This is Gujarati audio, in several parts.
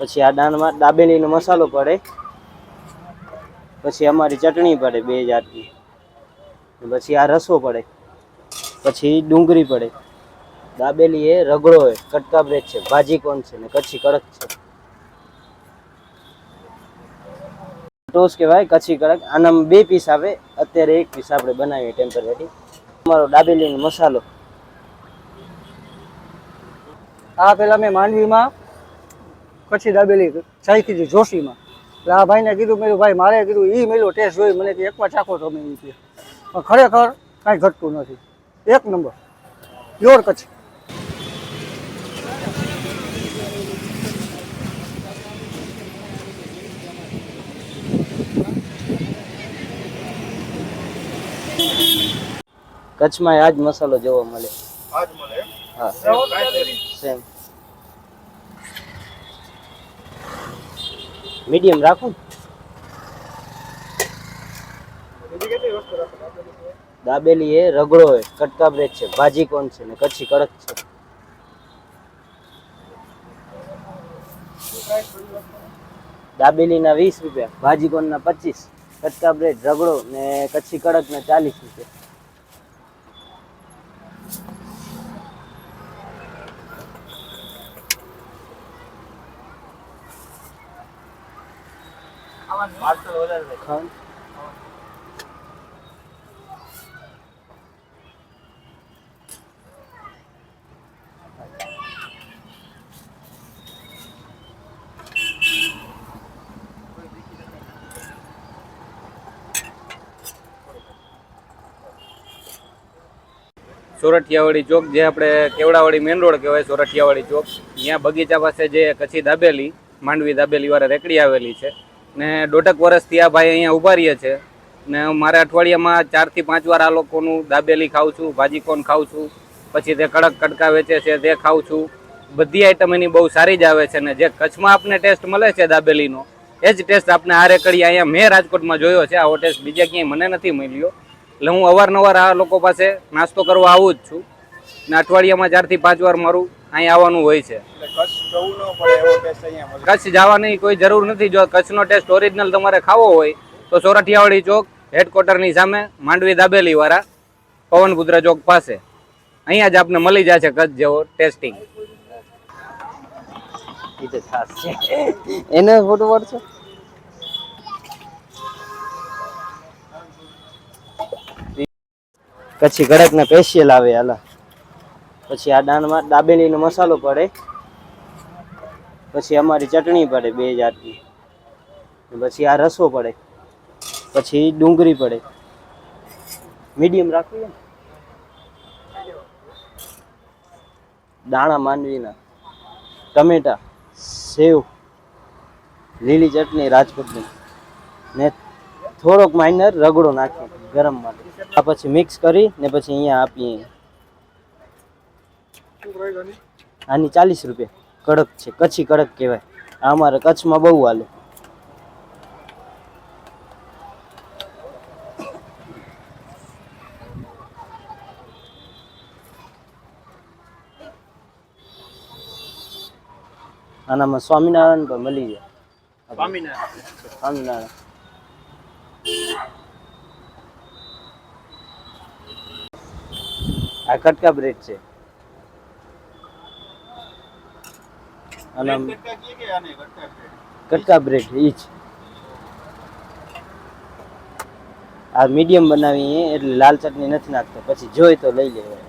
પછી આ દાળમાં દાબેલીનો મસાલો પડે. પછી અમારી ચટણી પડે બે જાતની. પછી આ રસો પડે. પછી ડુંગળી પડે. દાબેલી એ રગડો એ, કટકા બ્રેડ છે, ભાજી કોણ છે ને કચ્છી કડક છે. ટોસ કહેવાય કચ્છી કડક. આનામાં બે પીસ આવે. અત્યારે એક પીસ આપણે બનાવીએ ટેમ્પરરી અમારો દાબેલીનો મસાલો. આ પેલા મેં માંડવીમાં કચ્છી દાબેલી ચાખી હતી જોશીમાં. એટલે આ ભાઈને કીધું મેં ભાઈ મારે કીધું એ મેલો ટેસ્ટ જોઈ મને કે એકવાર ચાખો તો મેં કે. પણ ખરેખર કાંઈ ઘટતું નથી. એક નંબર. પ્યોર કચ્છ. કચ્છમાં આજ મસાલો જોવા મળે. આજ મળે હા. સેમ. મીડિયમ રાખું દાબેલી એ રગડો હોય કટકા બ્રેડ છે, ભાજી કોણ છે ને, કચ્છી કડક છે. દાબેલીના વીસ રૂપિયા, ભાજી કોણના પચીસ, કટકા બ્રેડ, રગડો ને કચ્છી કડક ને ચાલીસ રૂપિયા. સોરઠિયાવાડી ચોક, જે આપણે કેવડાવાડી મેઇન રોડ કહેવાય, સોરઠિયાવાડી ચોક. ત્યાં બગીચા પાસે જે કચ્છી દાબેલી, માંડવી દાબેલી વાળા રેકડી આવેલી છે. ને દોઢક વર્ષથી આ ભાઈ અહીંયા ઊભા રહીએ છે. ને મારે અઠવાડિયામાં ચારથી પાંચ વાર આ લોકોનું દાબેલી ખાઉં છું ભાજી કોન ખાઉં છું, પછી તે કડક કડકા વેચે છે, તે ખાઉં છું. બધી આઈટમ એની બહુ સારી જ આવે છે ને જે કચ્છમાં આપને ટેસ્ટ મળે છે દાબેલીનો, એ જ ટેસ્ટ આપણે આ રેકડી અહીંયા મેં રાજકોટમાં જોયો છે, આવો ટેસ્ટ બીજા ક્યાંય મને નથી મળ્યો. એટલે હું અવારનવાર આ લોકો પાસે નાસ્તો કરવા આવું જ છું. ને અઠવાડિયામાં ચારથી પાંચ વાર મારું અહીંયા આવવાનું હોય છે. જવું ન પડે એવો ટેસ્ટ અહીંયા મળે. કચ્છ જવાની કોઈ જરૂર નથી. જો કચ્છનો ટેસ્ટ ઓરિજિનલ તમારે ખાવો હોય તો સોરઠિયાવાડી ચોક હેડક્વાર્ટરની સામે માંડવી દાબેલી વાળા પવનપુત્ર ચોક પાસે. અહીંયા જ આપને મળી જશે કચ્છ જેવો ટેસ્ટિંગ ઈ તો ખાસ છે. એને ફોટો પાડશો કચ્છી કડક ને પેશિયલ આવે હાલા. પછી આ દાનમાં દાબેલીનો મસાલો પડે. પછી અમારી ચટણી પડે બે જાતની. પછી આ રસો પડે. પછી ડુંગળી પડે. મીડિયમ રાખવી દાણા માંડવીના. ટમેટા, સેવ, લીલી ચટણી રાજકોટની ને થોડોક માઇનર રગડો નાખી ગરમ માટે. આ પછી મિક્સ કરી ને પછી અહીંયા આપીએ. આની ચાલીસ રૂપિયા. કડક છે કચ્છી કડક કહેવાય. આ અમારે કચ્છમાં બહુ હાલે. આનામાં સ્વામિનારાયણ પણ મળી જાય. સ્વામિનારાયણ. સ્વામિનારાયણ આ કટકા બ્રેડ છે. અને કટકા બ્રેડ ઈ જ. આ મીડિયમ બનાવીએ એટલે લાલ ચટણી નથી નાખતા. પછી જોઈ તો લઈ લેવાય.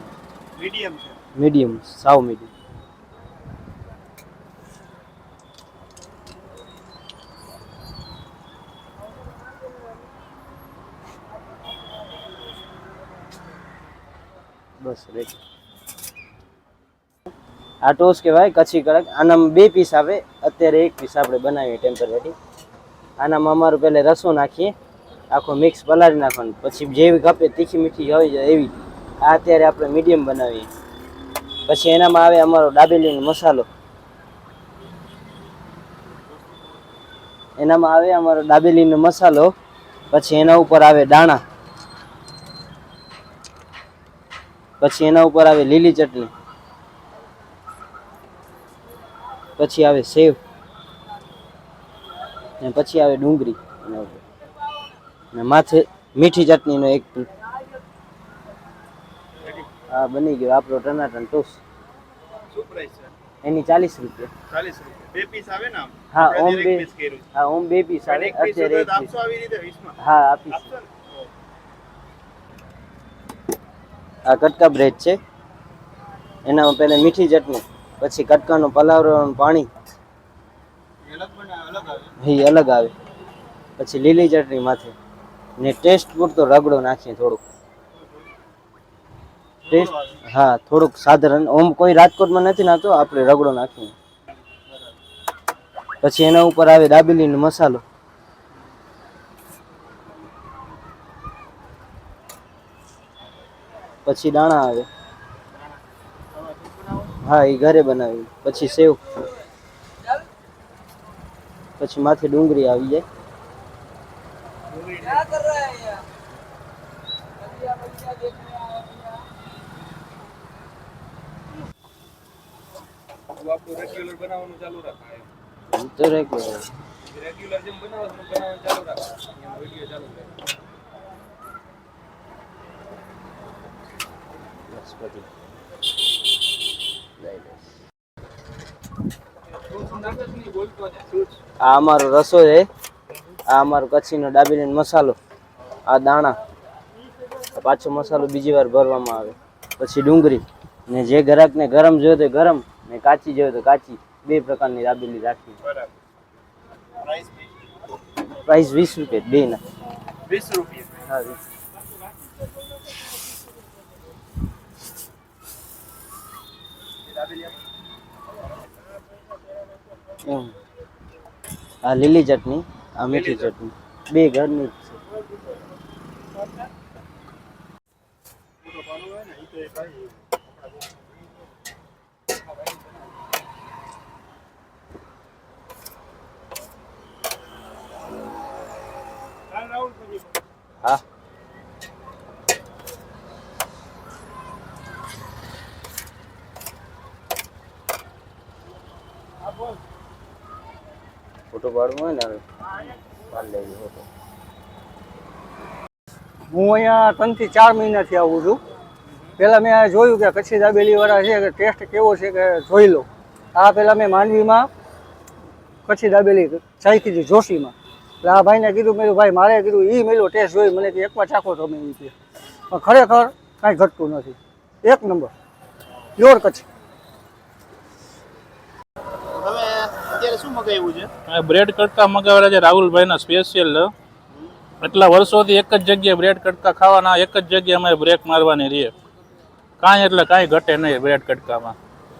મીડિયમ છે. મીડિયમ સાવ મીડિયમ. બસ રેડી. આ ટોસ કહેવાય કચ્છી કડક. આનામાં બે પીસ આવે. અત્યારે એક પીસ આપણે બનાવીએ ટેમ્પરરી આનામાં અમારું પહેલે રસો નાખીએ. આખો મિક્સ પલાળી નાખવાનું. પછી જેવી કપે તીખી મીઠી જાય એવી. આ અત્યારે આપણે મીડિયમ બનાવીએ. પછી એનામાં આવે અમારો દાબેલીનો મસાલો. એનામાં આવે અમારો દાબેલીનો મસાલો. પછી એના ઉપર આવે દાણા. પછી એના ઉપર આવે લીલી ચટણી. પછી આવે સેવ. ને પછી આવે ડુંગળી. ને માથે મીઠી ચટણીનો એક હા બની ગયો આપણો ટનાટન ટોસ. એની ચાલીસ રૂપિયા. ચાલીસ રૂપિયા. બે પીસ આવે ને હા, ઓમ બે. હા ઓમ બે પીસ આવે. અત્યારે એક પીસ. આવી રીતે હા આપીશ. આ કટકા બ્રેડ છે. એનામાં પહેલાં મીઠી ચટણી. પછી કટકાનું પલાવરવાનું પાણી. એ અલગ આવે. પછી લીલી ચટણી માથે. ને ટેસ્ટ પૂરતો રગડો નાખીએ થોડુંક. ટેસ્ટ હા, થોડુંક સાધારણ. ઓમ કોઈ રાજકોટમાં નથી નાખતો આપણે રગડો નાખીએ. પછી એના ઉપર આવે દાબેલીનો મસાલો. પછી દાણા આવે. હા એ ઘરે બનાવી પછી સેવ પછી માથે ડુંગળી આવી જાય આપણું રેગ્યુલર બનાવવાનું ચાલુ રાખવાનું એમ તો regular. રેગ્યુલર જેમ બનાવવાનું બનાવવાનું ચાલુ રાખવાનું વીડિયો ચાલુ રહે બસ પછી. લઈ લઈશ. આ અમારો રસો છે. આ અમારો કચ્છીનો દાબેલીનો મસાલો આ દાણા. પાછો મસાલો બીજી વાર ભરવામાં આવે. પછી ડુંગળી. ને જે ગ્રાહકને ગરમ જોઈએ તો ગરમ ને કાચી જોઈએ તો કાચી. બે પ્રકારની દાબેલી રાખી. પ્રાઇસ પ્રાઇસ વીસ રૂપિયા બે ના. વીસ રૂપિયા. હા વીસ એમ. આ લીલી ચટણી આ મીઠી ચટણી. બે ઘરની જ છે હા ફોટો પાડવો હોય ને હવે, પાડી ફોટો. હું અહીંયા ત્રણથી ચાર મહિનાથી આવું છું. પહેલાં મેં જોયું કે કચ્છી દાબેલીવાળા છે કે ટેસ્ટ કેવો છે કે જોઈ લો. આ પહેલાં મેં માંડવીમાં કચ્છી દાબેલી ચાખી હતી જોશીમાં. એટલે આ ભાઈને કીધું, મેં ભાઈ, મારે કીધું એ મેલો ટેસ્ટ જોઈ, મને કે એકવાર ચાખો તમે એ પણ ખરેખર કાંઈ ઘટતું નથી. એક નંબર. પ્યોર કચ્છી તમે અત્યારે શું મગાવ્યું છે? બ્રેડ કટકા મગાવેલા છે રાહુલભાઈના સ્પેશિયલ એટલા વર્ષોથી એક જ જગ્યાએ બ્રેડ કટકા ખાવાના એક જ જગ્યાએ અમારે બ્રેક મારવાની રહે કાંઈ એટલે કાંઈ ઘટે નહીં બ્રેડ કટકામાં.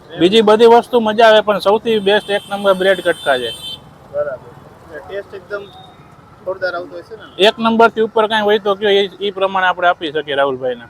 બીજી બધી વસ્તુ મજા આવે પણ સૌથી બેસ્ટ એક નંબર બ્રેડ કટકા છે. બરાબર. ટેસ્ટ એકદમ એક નંબરથી ઉપર કાંઈ હોય તો કયો એ એ પ્રમાણે આપણે આપી શકીએ રાહુલભાઈને.